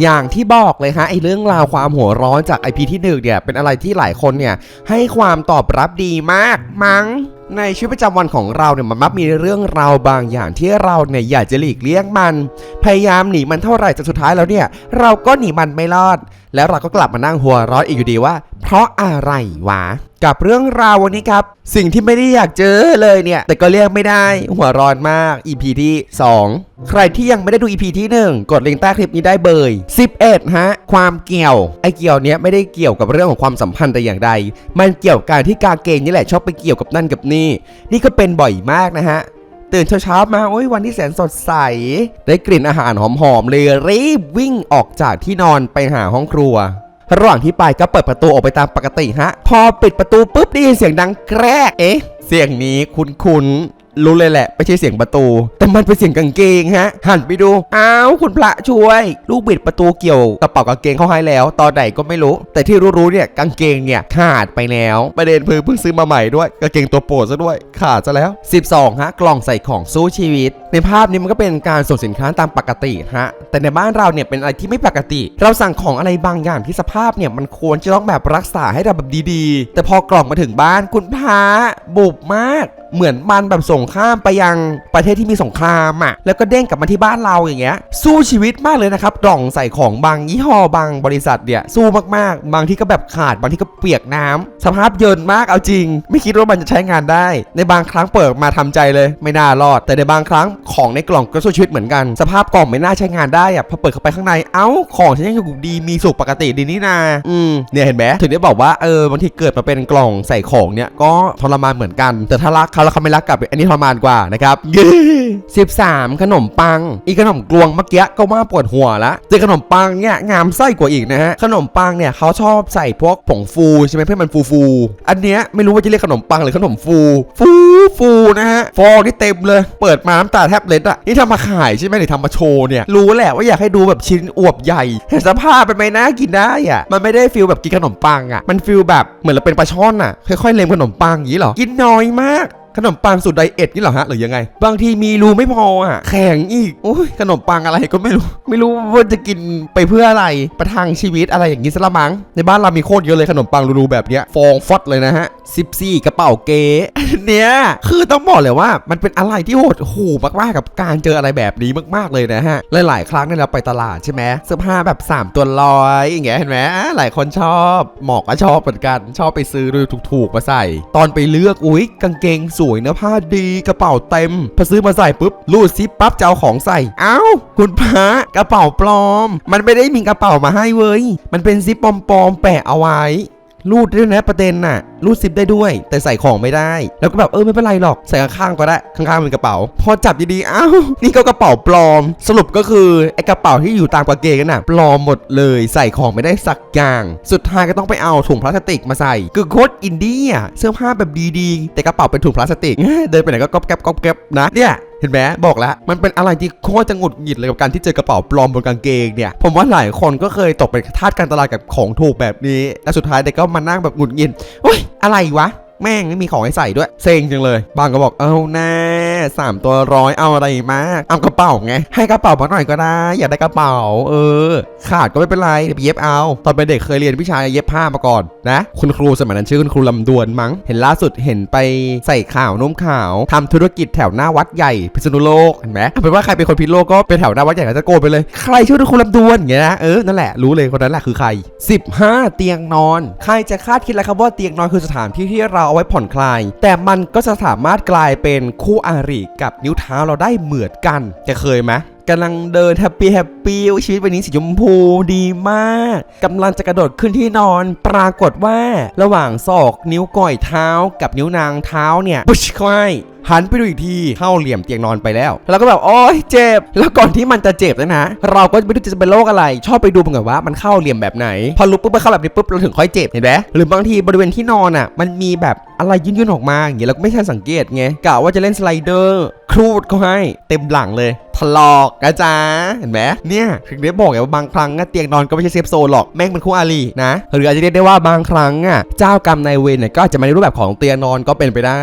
อย่างที่บอกเลยฮะไอเรื่องราวความหัวร้อนจากไอพีที่หนึ่งเนี่ยเป็นอะไรที่หลายคนเนี่ยให้ความตอบรับดีมากมั้งในชีวิตประจำวันของเราเนี่ยมันมักมีเรื่องราวบางอย่างที่เราเนี่ยอยากจะหลีกเลี่ยงมัน พยายามหนีมันเท่าไหร่จนสุดท้ายแล้วเนี่ย เราก็หนีมันไม่รอด แล้วเราก็กลับมานั่งหัวร้อนอีกอยู่ดีว่า เพราะอะไรวะ กับเรื่องราววันนี้ครับ สิ่งที่ไม่ได้อยากเจอเลยเนี่ย แต่ก็เรียกไม่ได้หัวร้อนมาก EP ที่ 2 ใครที่ยังไม่ได้ดู EP ที่ 1 กดลิงก์ใต้คลิปนี้ได้เบย 11 ฮะ ความเกี่ยว ไอเกี่ยวเนี้ยไม่ได้เกี่ยวกับเรื่องของความสัมพันธ์แต่อย่างใด มันเกี่ยวกับการที่กาเกงนี่แหละชอบไปเกี่ยวกับนั่นกับนี่ นี่ก็เป็นบ่อยมากนะฮะ ตื่นเช้าๆมาโอ้ยวันที่แสนสดใส ได้กลิ่นอาหารหอมๆเลยรีบวิ่งออกจากที่นอนไปหาห้องครัว ระหว่างที่ไปก็เปิดประตูออกไปตามปกติฮะ พอปิดประตูปุ๊บได้ยินเสียงดังแกรกเอ๊ะ เสียงนี้คุ้นๆ รู้เลยแหละไม่ใช่เสียงประตู แต่มันเป็นเสียงกางเกงฮะ หันไปดู อ้าวคุณพระช่วย ลูกบิดประตูเกี่ยวกระเป๋ากางเกงเข้าให้แล้ว ตอนไหนก็ไม่รู้ แต่ที่รู้ๆเนี่ยกางเกงเนี่ยขาดไปแล้วประเด็นเพิ่งเพิ่งซื้อมาใหม่ด้วยกางเกงตัวโปรดซะด้วย ขาดซะแล้ว 12ฮะกล่องใส่ของสู้ชีวิต ในภาพนี้มันก็เป็นการส่งสินค้าตามปกติฮะแต่ในบ้านเราเนี่ยเป็นอะไรที่ไม่ปกติ เราสั่งของอะไรบางอย่างที่สภาพเนี่ยมันควรจะต้องแบบรักษาให้เราแบบดีๆ แต่พอกล่องมาถึงบ้านคุณพระบุบมากเหมือนมันแบบส่งข้ามไปยังประเทศที่มีสงครามอะแล้วก็เด้งกลับมาที่บ้านเราอย่างเงี้ยสู้ชีวิตมากเลยนะครับกล่องใส่ของบางยี่ห้อบางบริษัทเนี่ยสู้มากๆ บางที่ก็แบบขาดบางที่ก็เปียกน้ำสภาพเยินมากเอาจริง ไม่คิดว่ามันจะใช้งานได้ ในบางครั้งเปิดมาทำใจเลย ไม่น่ารอด แต่ในบางครั้งของในกล่องก็สู้ชีวิตเหมือนกัน สภาพกล่องไม่น่าใช้งานได้อะพอเปิดเข้าไปข้างในเอ้าของฉันยังอยู่ดีมีสุขปกติดีนี่นาอืมเนี่ยเห็นไหมถึงได้บอกว่าเออบางทีเกิดมาเป็นกล่องใส่ของเนี่ยก็ทรมานเหมือนกันแต่ถ้ารักเขาแล้วเขาไม่รักกลับอันนี้ทรมานกว่านะครับสิบสามขนมปัง อีกขนมกลวงเมื่อกี้ก็ว่าปวดหัวละเจอขนมปังเนี่ยงามไส้กว่าอีกนะฮะ ขนมปังเนี่ยเขาชอบใส่พวกผงฟูใช่ไหมเพื่อมันฟูฟูๆอันเนี้ยไม่รู้ว่าจะเรียกขนมปังหรือขนมฟู ฟูฟูนะฮะ ฟองนี่เต็มเลย เปิดมาน้ำตาแทบเล็ดอะ นี่ทำมาขายใช่ไหมหรือทำมาโชว์เนี่ย รู้แหละว่าอยากให้ดูแบบชิ้นอวบใหญ่แต่สภาพเป็นไม่น่ากินได้อะ มันไม่ได้ฟิลแบบกินขนมปังอะ มันฟิลแบบเหมือนเราเป็นปลาช่อนอะ ค่อยๆเล็มขนมปังอย่างนี้เหรอ กินน้อยมาก ขนมปังสูตรไดเอทนี่เหรอฮะหรือยังไง บางทีมีรูไม่พออะแข็งอีกโอ้ยขนมปังอะไรก็ไม่รู้ ไม่รู้ว่าจะกินไปเพื่ออะไรประทังชีวิตอะไรอย่างนี้ซะละมั้งในบ้านเรามีโคตรเยอะเลยขนมปังรูๆแบบเนี้ยฟองฟอดเลยนะฮะ14กระเป๋าเก๋เนี่ยคือต้องบอกเลยว่ามันเป็นอะไรที่โหดหูมากๆกับการเจออะไรแบบนี้มากๆเลยนะฮะหลายๆครั้งเนี่ยเราไปตลาดใช่ไหมเสื้อผ้าแบบ 3 ตัวร้อยอย่างเงี้ยเห็นไหมอะหลายคนชอบหมอกก็ชอบเหมือนกัน ชอบไปซื้อดูถูกๆมาใส่ ตอนไปเลือกอุ๊ยกางเกงสวยเนื้อผ้าดีกระเป๋าเต็มพอซื้อมาใส่ปุ๊บรูดซิปปั๊บจะเอาของใส่เอ้าคุณพระกระเป๋าปลอม มันไม่ได้มีกระเป๋ามาให้เว้ยมันเป็นซิปปลอมๆแปะเอาไว้ รูดได้วยนะประเด็นน่ะรูดซิปได้ด้วย แต่ใส่ของไม่ได้ แล้วก็แบบเออไม่เป็นไรหรอก ใส่ข้างๆก็ได้ข้างๆเป็นกระเป๋า พอจับดีๆอ้าวนี่ก็กระเป๋าปลอม สรุปก็คือไอ้กระเป๋าที่อยู่ตามกางเกงนั่นน่ะ ปลอมหมดเลย ใส่ของไม่ได้สักอย่าง สุดท้ายก็ต้องไปเอาถุงพลาสติกมาใส่คือโคตรอินดี้เสื้อผ้าแบบดีๆ แต่กระเป๋าเป็นถุงพลาสติกเดินไปไหนก็ก๊อบแก๊บก๊อบแก๊บนะเนี่ย เห็นไหมบอกแล้วมันเป็นอะไรที่โคตรจะหงุดหงิดเลยกับการที่เจอกระเป๋าปลอมบนกางเกงเนี่ยผมว่าหลายคนก็เคยตกเป็นทาสการตลาดกับของถูกแบบนี้ และสุดท้ายเด็กก็มานั่งแบบหงุดหงิดโอ้ยอะไรวะ แม่งไม่มีของให้ใส่ด้วย เซ็งจังเลย บางก็บอกเอาแน่สามตัวร้อยเอาอะไรมาก เอากระเป๋าไง ให้กระเป๋ามาหน่อยก็ได้ อยากได้กระเป๋า เออ ขาดก็ไม่เป็นไรเดี๋ยวไปเย็บเอา ตอนเป็นเด็กเคยเรียนวิชาเย็บผ้ามาก่อนนะ คุณครูสมัยนั้นชื่อคุณครูลำดวนมั้ง เห็นล่าสุดเห็นไปใส่ข่าวนุ่มขาวทำธุรกิจแถวหน้าวัดใหญ่พิษณุโลกเห็นไหมเอาเป็นว่าใครเป็นคนพิษณุโลกก็เป็นแถวหน้าวัดใหญ่ก็จะโกนไปเลย ใครชื่อคุณครูลำดวนอย่างเงี้ยนะเออนั่นแหละรู้เลยคนนั้นแหละคือใคร 15 เตียงนอน ใครจะคาดคิดแล้วครับว่าเตียงนอนคือสถานที่ที่เราเอาไว้ผ่อนคลาย แต่มันก็จะสามารถกลายเป็นคู่อาริกับนิ้วเท้าเราได้เหมือนกันจะเคยไหมกำลังเดินแฮปปี้แฮปปี้ชีวิตวันนี้สีชมพูดีมากกำลังจะกระโดดขึ้นที่นอน ปรากฏว่าระหว่างศอกนิ้วก้อยเท้ากับนิ้วนางเท้าเนี่ยปุ๊ชเข้าให้ หันไปดูอีกทีเข้าเหลี่ยมเตียงนอนไปแล้วแล้วก็แบบโอ๊ยเจ็บ แล้วก่อนที่มันจะเจ็บนะนะ เราก็ไม่รู้จะเป็นโรคอะไร ชอบไปดูมันก่อนว่ามันเข้าเหลี่ยมแบบไหน พอรู้ปุ๊บมันเข้าแบบนี้ปุ๊บเราถึงค่อยเจ็บเห็นไหมหรือบางทีบริเวณที่นอนอะ มันมีแบบอะไรยื่นๆออกมาอย่างเงี้ยเราก็ไม่ทันสังเกตไงกะว่าจะเล่นสไลเดอร์ครูดเขาให้เต็มหลังเลยถลอกนะจ๊ะเห็นไหมเนี่ยถึงได้บอกไงว่าบางครั้งเตียงนอนก็ไม่ใช่เซฟโซนหรอกแม่งเป็นคู่อารีนะ หรืออาจจะเรียกได้ว่าบางครั้งอะเจ้ากรรมนายเวรเนี่ยก็จะมาในรูปแบบของเตียงนอนก็เป็นไปได้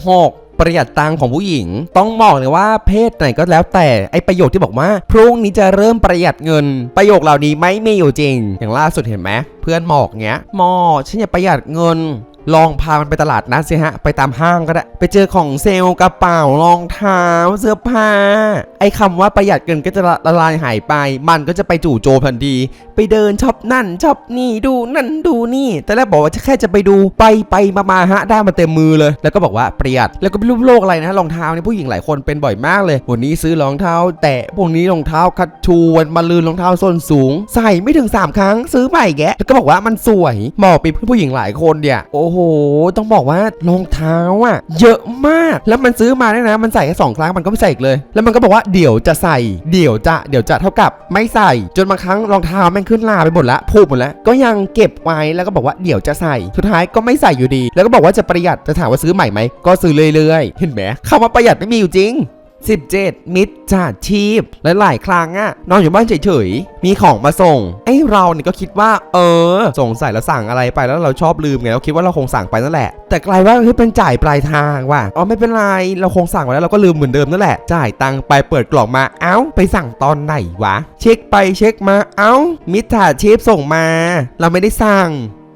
16 ประหยัดตังของผู้หญิง ต้องบอกเลยว่าเพศไหนก็แล้วแต่ไอประโยคที่บอกว่า พรุ่งนี้จะเริ่มประหยัดเงิน ประโยคเหล่านี้ไม่มีอยู่จริง อย่างล่าสุดเห็นไหมเพื่อนหมอกเงี้ยหมอฉันอยากประหยัดเงิน ลองพามันไปตลาดนัดสิฮะ ไปตามห้างก็ได้ ไปเจอของเซลล์กระเป๋ารองเท้าเสื้อผ้า ไอ้คำว่าประหยัดเงินก็จะละละลายหายไป มันก็จะไปจู่โจมทันทีไปเดินช็อปนั่นช็อปนี่ดูนั่นดูนี่ แต่แรกบอกว่าจะแค่จะไปดูไปไปมามาฮะได้มาเต็มมือเลย แล้วก็บอกว่าประหยัดแล้วก็ไม่รู้โลกอะไรนะรองเท้าเนี่ยผู้หญิงหลายคนเป็นบ่อยมากเลยวันนี้ซื้อรองเท้า แตะพวกนี้รองเท้าคัดชูวันมาลืนรองเท้าส้นสูง ใส่ไม่ถึง 3 ครั้งซื้อใหม่แกแล้วก็บอกว่ามันสวยเหมาะไปเพื่อนผู้หญิงหลายคนเนี่ยโอ้โห ต้องบอกว่ารองเท้าอะ เยอะมาก แล้วมันซื้อมาเนี่ยนะ มันใส่แค่สองครั้งมันก็ไม่ใส่อีกเลย แล้วมันก็บอกว่าเดี๋ยวจะใส่ เดี๋ยวจะ เดี๋ยวจะเท่ากับไม่ใส่ จนบางครั้งรองเท้าแม่งขึ้นลาไปหมดละพูดหมดแล้ว ก็ยังเก็บไว้แล้วก็บอกว่าเดี๋ยวจะใส่ สุดท้ายก็ไม่ใส่อยู่ดี แล้วก็บอกว่าจะประหยัด จะถามว่าซื้อใหม่ไหม ก็ซื้อเรื่อยๆ เห็นไหมคำว่าประหยัดไม่มีอยู่จริง 17 มิตรจาชีพและหลายครั้งอะนอนอยู่บ้านเฉยๆ มีของมาส่ง ไอ้เราเนี่ยก็คิดว่า เออ สงสัยแล้วสั่งอะไรไปแล้วเราชอบลืมไงเราคิดว่าเราคงสั่งไปนั่นแหละ แต่กลายว่าเฮ้ยเป็นจ่ายปลายทางว่ะอ๋อไม่เป็นไรเราคงสั่งไว้แล้วเราก็ลืมเหมือนเดิมนั่นแหละจ่ายตังค์ไปเปิดกล่องมาเอ้า ไปสั่งตอนไหนวะ เช็คไปเช็คมาเอ้า มิตรจาชีพส่งมา เราไม่ได้สั่ง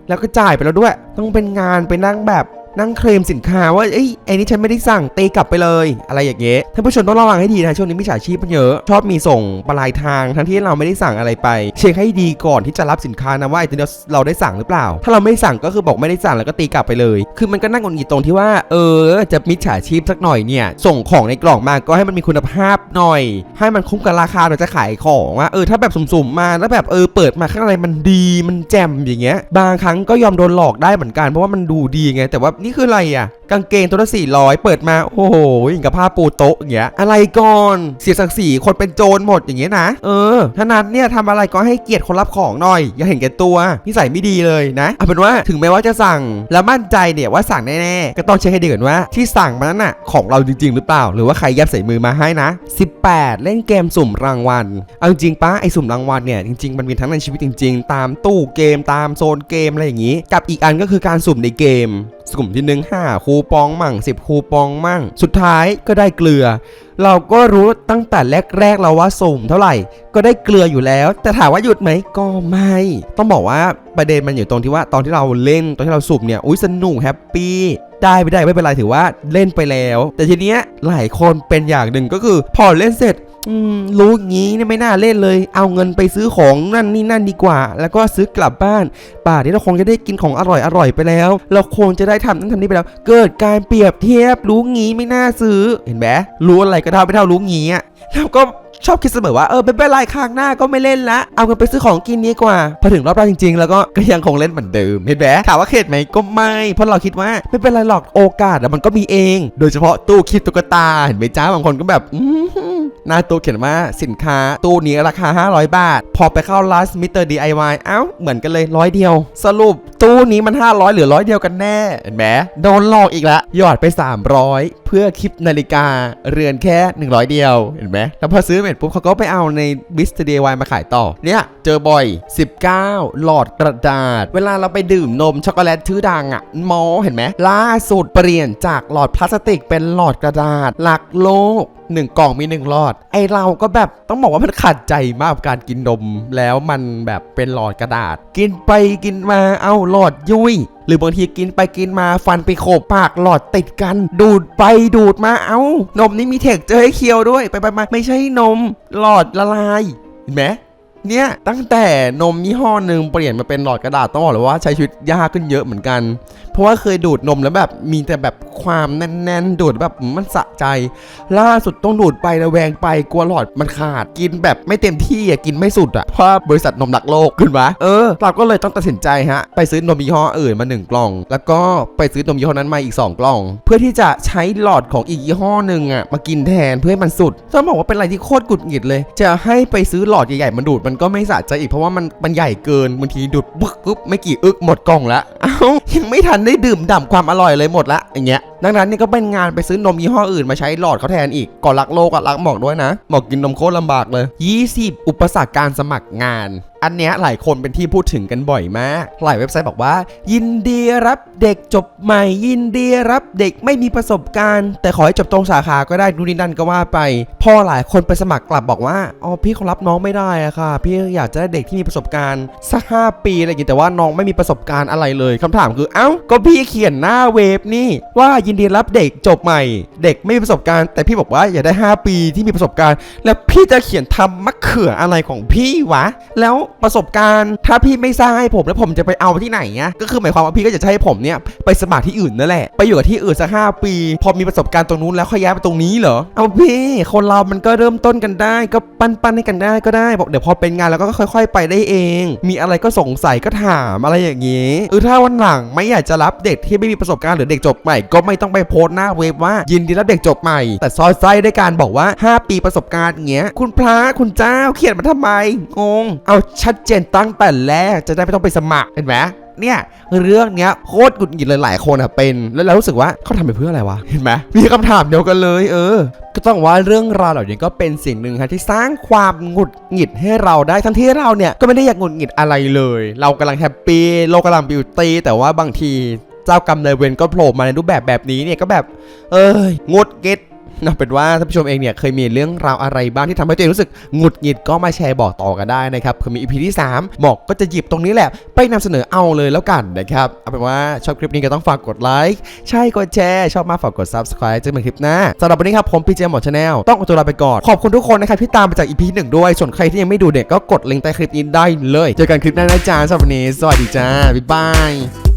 แล้วก็จ่ายไปแล้วด้วย ต้องเป็นงานไปนั่งแบบ นั่งเคลมสินค้าว่าเอ้ยไอ้นี่ฉันไม่ได้สั่งตีกลับไปเลย อะไรอย่างเงี้ยท่านผู้ชมต้องระวังให้ดีนะช่วงนี้มิจฉาชีพมันเยอะชอบมีส่งปลายทางทั้งที่เราไม่ได้สั่งอะไรไป เช็คให้ดีก่อนที่จะรับสินค้านะว่าไอ้ตัวเนี้เราได้สั่งหรือเปล่า ถ้าเราไม่สั่งก็คือบอกไม่ได้สั่งแล้วก็ตีกลับไปเลย คือมันก็นั่งกดหงิดตรงที่ว่า เออ จะมิจฉาชีพสักหน่อยเนี่ย ส่งของในกล่องมาก็ให้มันมีคุณภาพหน่อย ให้มันคุ้มกับราคาเราจะขายของอะเออถ้าแบบสุ่มๆมาแล้วแบบเออเปิดมาข้างในมันดีมันแจ่มอย่างเงี้ย บางครั้งก็ยอมโดนหลอกได้เหมือนกันเพราะว่ามันดูดีไงแต่ว่านีี่คืออะไรอะกางเกงตัวละ400เปิดมา โอ้โหอย่างกับผ้าปูโต๊ะอย่างเงี้ย อะไรก่อน เสียศักดิ์ศรีคนเป็นโจรหมดอย่างเงี้ยนะ เออถ้านั้นเนี่ยทำอะไรก็ให้เกียรติคนรับของหน่อย อย่าเห็นแก่ตัว นิสัยไม่ดีเลยนะเอาเป็นว่าถึงแม้ว่าจะสั่งแล้วมั่นใจเนี่ยว่าสั่งแน่ๆ ก็ต้องเช็คให้ดีก่อนว่าที่สั่งมานั้นน่ะของเราจริง ๆ หรือเปล่า หรือว่าใครยัดใส่มือมาให้นะ 18 เล่นเกมสุ่มรางวัล เอาจริงป้าไอสุ่มรางวัลเนี่ยจริงๆมันมีทั้งในชีวิตจริง ๆ ตามตู้เกมตามโซนเกมอะไรอย่างงี้ กับอีกอันก็คือการสุ่มในเกม สุ่มที่หนึ่งห้าคูปองมั่ง10 คูปองมั่ง สุดท้ายก็ได้เกลือ เราก็รู้ตั้งแต่แรกๆเราว่าสุ่มเท่าไหร่ ก็ได้เกลืออยู่แล้ว แต่ถามว่าหยุดไหมก็ไม่ ต้องบอกว่าประเด็นมันอยู่ตรงที่ว่าตอนที่เราเล่นตอนที่เราสุ่มเนี่ยอุ้ยสนุกแฮปปี้ได้ไม่ได้ไม่เป็นไรถือว่าเล่นไปแล้ว แต่ทีเนี้ยหลายคนเป็นอย่างหนึ่งก็คือพอเล่นเสร็จ อืมรู้งี้เนี่ยไม่น่าเล่นเลย เอาเงินไปซื้อของนั่นนี่นั่นดีกว่า แล้วก็ซื้อกลับบ้าน ป่านี้เราคงจะได้กินของอร่อยอร่อยไปแล้ว เราคงจะได้ทำนั่นทำนี่ไปแล้ว เกิดการเปรียบเทียบรู้งี้ไม่น่าซื้อ เห็นไหมรู้อะไรก็เท่าไม่เท่ารู้งี้อะแล้วก็ชอบคิดเสมอว่าเออไม่เป็นไรข้างหน้าก็ไม่เล่นละเอาเงินไปซื้อของกินดีกว่าพอถึงรอบแรกจริง ๆ แล้วก็ก็ยังคงเล่นเหมือนเดิมเห็นไหมถามว่าเข็ดไหมก็ไม่เพราะเราคิดว่าไม่เป็นไรหรอกโอกาสมันก็มีเอง โดยเฉพาะตู้คิดตุ๊กตาเห็นไหมจ้าบางคนก็แบบอื หน้าตู้เขียนว่าสินค้า ตู้นี้ราคา 500 บาท พอไปเข้า last meter DIY เอ้า เหมือนกันเลยร้อยเดียว สรุปตู้นี้มัน 500 หรือร้อยเดียวกันแน่ เห็นไหมโดนหลอกอีกละ หยอดไป 300 เพื่อคลิปนาฬิกาเรือนแค่ 100 เดียว เห็นไหมแล้วพอซื้อเสร็จปุ๊บเขาก็ไปเอาใน b i s t DIY มาขายต่อ เนี่ยเจอบ่อย 19 หลอดกระดาษ เวลาเราไปดื่มนมช็อกโกแลตชื่อดังอะมอเห็นไหมล่าสุดเปลี่ยนจากหลอดพลาสติกเป็นหลอดกระดาษหลักโลก หนึ่งกล่องมีหนึ่งหลอด ไอเราก็แบบต้องบอกว่ามันขัดใจมากกับการกินนมแล้วมันแบบเป็นหลอดกระดาษ กินไปกินมาเอาหลอดยุ่ยหรือบางทีกินไปกินมาฟันไปโขบปากหลอดติดกัน ดูดไปดูดมาเอานมนี่มีเทคเจอให้เคี้ยวด้วยไปไปมาไม่ใช่นม หลอดละลายเห็นไหม เนี่ยตั้งแต่นมยี่ห้อหนึ่งเปลี่ยนมาเป็นหลอดกระดาษต้องบอกเลยว่าใช้ชีวิตยากขึ้นเยอะเหมือนกัน เพราะว่าเคยดูดนมแล้วแบบมีแต่แบบความแน่นๆ ดูดแบบมันสะใจ ล่าสุดต้องดูดไประแวงไปกลัวหลอดมันขาดกินแบบไม่เต็มที่อะกินไม่สุดอะเพราะบริษัทนมหลักโลกขึ้นมาเออเราก็เลยต้องตัดสินใจฮะไปซื้อนมยี่ห้ออื่นมาหนึ่งกล่อง แล้วก็ไปซื้อนมยี่ห้อนั้นมาอีกสองกล่อง เพื่อที่จะใช้หลอดของอีกยี่ห้อหนึ่งอะมากินแทนเพื่อให้มันสุดต้องบอกว่าเป็นอะไรที่โคตรกุดหงิดเลย จะให้ไปซื้อหลอดใหญ่ๆมาดูดมันก็ไม่สะใจอีกเพราะว่ามันมันใหญ่เกินบางทีดูดปึ๊กปุ๊บไม่กี่อึกหมดกล่องละเอ้ายังไม่ทันได้ดื่มด่ำความอร่อยเลยหมดละอย่างเงี้ยดังนั้นนี่ก็เป็นงานไปซื้อนมยี่ห้ออื่นมาใช้หลอดเขาแทนอีกก่อนรักโลกอะรักหมอกด้วยนะหมอกกินนมโคตรลำบากเลย 20 อุปสรรคการสมัครงานอันเนี้ยหลายคนเป็นที่พูดถึงกันบ่อยมาก หลายเว็บไซต์บอกว่า ยินดีรับเด็กจบใหม่ ยินดีรับเด็กไม่มีประสบการณ์ แต่ขอให้จบตรงสาขาก็ได้ดูนนี่นั่นก็ว่าไป พอหลายคนไปสมัครกลับบอกว่าอ๋อพี่เขารับน้องไม่ได้อะค่ะ พี่อยากจะได้เด็กที่มีประสบการณ์สักห้าปีอะไรอย่างงี้แต่ว่าน้องไม่มีประสบการณ์อะไรเลยคำถามคือเอ้าก็พี่เขียนหน้าเว็บนี่ว่ายินดีรับเด็กจบใหม่ เด็กไม่มีประสบการณ์ แต่พี่บอกว่าอยากได้ 5 ปีที่มีประสบการณ์ แล้วพี่จะเขียนทำมะเขืออะไรของพี่วะ แล้วประสบการณ์ ถ้าพี่ไม่สร้างให้ผมแล้วผมจะไปเอาที่ไหนอะก็คือหมายความว่าพี่ก็จะให้ผมเนี่ยไปสมัครที่อื่นนั่นแหละ ไปอยู่กับที่อื่นสักห้าปี พอมีประสบการณ์ตรงนู้นแล้วค่อยย้ายไปตรงนี้เหรอ เอาพี่คนเรามันก็เริ่มต้นกันได้ ก็ปั้นปั้นๆให้กันได้ก็ได้บอกเดี๋ยวพอเป็นงานแล้วก็ค่อย ๆ ไปได้เอง มีอะไรก็สงสัยก็ถามอะไรอย่างนี้เออถ้าวันหลังไม่อยากจะรับเด็กที่ไม่มีประสบการณ์หรือเด็กจบใหม่ ก็ไม่ต้องไปโพสต์หน้าเว็บว่า ยินดีรับเด็กจบใหม่ แต่ซอยไส้ด้วยการบอกว่า 5 ปีประสบการณ์เงี้ย คุณพระคุณเจ้าเขียนมาทำไมงงเอาชัดเจนตั้งแต่แรกจะได้ไม่ต้องไปสมัครเห็นไหมเนี่ยเรื่องเนี้ยโคตรหงุดหงิดเลยหลายคนอะเป็น แล้วเรารู้สึกว่าเขาทำไปเพื่ออะไรวะเห็นไหมมีคำถามเดียวกันเลย เออ ก็ต้องว่าเรื่องราวเหล่านี้ก็เป็นสิ่งหนึ่งครับที่สร้างความหงุดหงิดให้เราได้ทั้งที่เราเนี่ยก็ไม่ได้อยากหงุดหงิดอะไรเลย เรากำลังแฮปปี้โลกกำลังบิวตี้แต่ว่าบางที เจ้ากรรมนายเวรก็โผล่มาในรูปแบบแบบนี้เนี่ยก็แบบ เอ้ยหงุดหงิ ดนะเป็นว่าท่านผู้ชมเองเนี่ยเคยมีเรื่องราวอะไรบ้างที่ทำให้ตัวเองรู้สึกหงุดหงิดก็มาแชร์บอกต่อกันได้นะครับคือมี EP ที่ 3 บอกก็จะหยิบตรงนี้แหละ ไปนำเสนอเอาเลยแล้วกันนะครับเอาเป็นว่าชอบคลิปนี้ก็ต้องฝากกดไลค์ใช่กดแชร์ชอบมากฝากกด subscribe เจอกันคลิปหน้าสำหรับวันนี้ครับผมพีเจหมอชาแนลต้องขอตัวลาไปก่อนขอบคุณทุกคนนะครับที่ตามมาจาก EP หนึ่งด้วยส่วนใครที่ยังไม่ดูเนี่ยก็กดลิงก์ใต้คลิปนี้ได้เลย เจอกันคลิปหน้านะจ๊ะสำหรับวันนี้สวัสดีจ้าบ๊ายบาย